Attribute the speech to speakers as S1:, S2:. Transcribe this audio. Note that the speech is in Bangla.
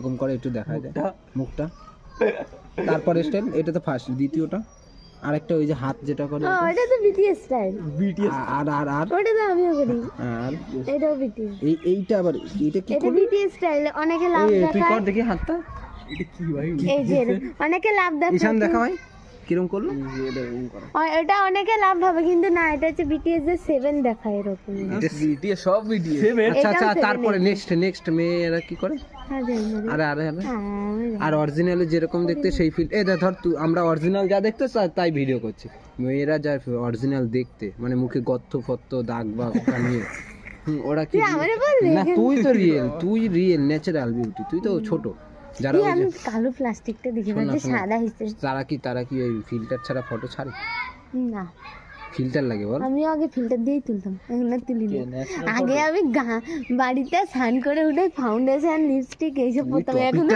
S1: এরকম করে একটু দেখা যায়। মুখটা। তারপর স্টাইল এটা তো ফার্স্ট দ্বিতীয়টা। আরেকটা ওই যে হাত যেটা করে
S2: হ্যাঁ এটা তো বিটিএস স্টাইল
S1: বিটিএস আর আর আর।
S2: ওটা তো আমিও করি।
S1: আর।
S2: এটাও বিটিএস
S1: এই এইটা আবার এটা কি
S2: এটা বিটিএস স্টাইল অনেকে লাভ
S1: দেখায় তুই কর দেখি হাতটা। এটা কি ভাই?
S2: এই যে অনেকে লাভ
S1: ঈশান
S2: দেখায়।
S1: দেখা ভাই কিরম করল?
S2: অ- এটা অনেকে লাভ ভাবে কিন্তু না এটা হচ্ছে বিটিএস এর সেভেন দেখায় এরকম।
S1: বিটিএস সব ভিডিও আচ্ছা আচ্ছা তারপরে নেক্সট নেক্সট মেয়েরা কি করে। আরে আরে আরে।
S2: হ্যাঁ।
S1: আর অরিজিনালে যেরকম দেখতে সেই ফিল এই ধর তুই আমরা অরিজিনাল যা দেখতে তাই ভিডিও করছি। মেয়েরা যা অরিজিনাল দেখতে মানে মুখে গর্ত ফত্ত দাগ বা ওটা নিয়ে। ওরা কি না তুই তো রিয়েল তুই রিয়েল ন্যাচারাল বিউটি তুই তো ছোট। যারা
S2: আমি কালো প্লাস্টিকটা দেখে
S1: না।
S2: সাদা হিসেবে।
S1: তারা কি তারা কি ওই ফিল্টার ছাড়া ফটো ছাড়ে?
S2: না।
S1: ফিল্টার লাগে বল।
S2: আমিও আগে ফিল্টার দিয়েই তুলতাম এখন আর তুলি না। আগে আমি গা- বাড়িতে স্নান করে উঠে ফাউন্ডেশন লিপস্টিক এইসব পরতাম এখন